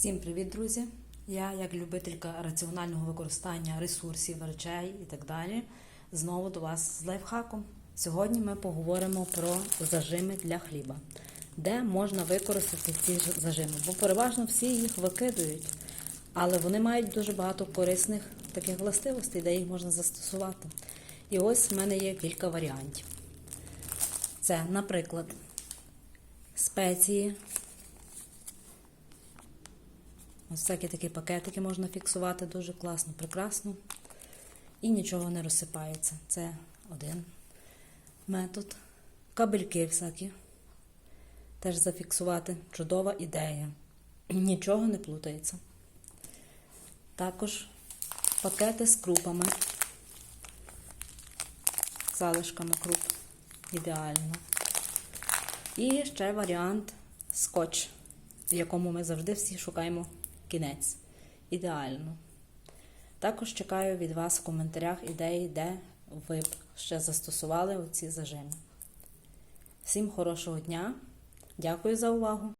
Всім привіт, друзі! Я, як любителька раціонального використання ресурсів, речей і так далі, знову до вас з лайфхаком. Сьогодні ми поговоримо про зажими для хліба, де можна використати ці зажими, бо переважно всі їх викидують, але вони мають дуже багато корисних таких властивостей, де їх можна застосувати. І ось в мене є кілька варіантів. Це, наприклад, спеції. Ось всякі такі пакетики можна фіксувати дуже класно, прекрасно. І нічого не розсипається. Це один метод. Кабельки всякі. Теж зафіксувати. Чудова ідея. Нічого не плутається. Також пакети з крупами, залишками круп. Ідеально. І ще варіант скотч, в якому ми завжди всі шукаємо кінець. Ідеально. Також чекаю від вас в коментарях ідеї, де ви б ще застосували оці зажими. Всім хорошого дня. Дякую за увагу!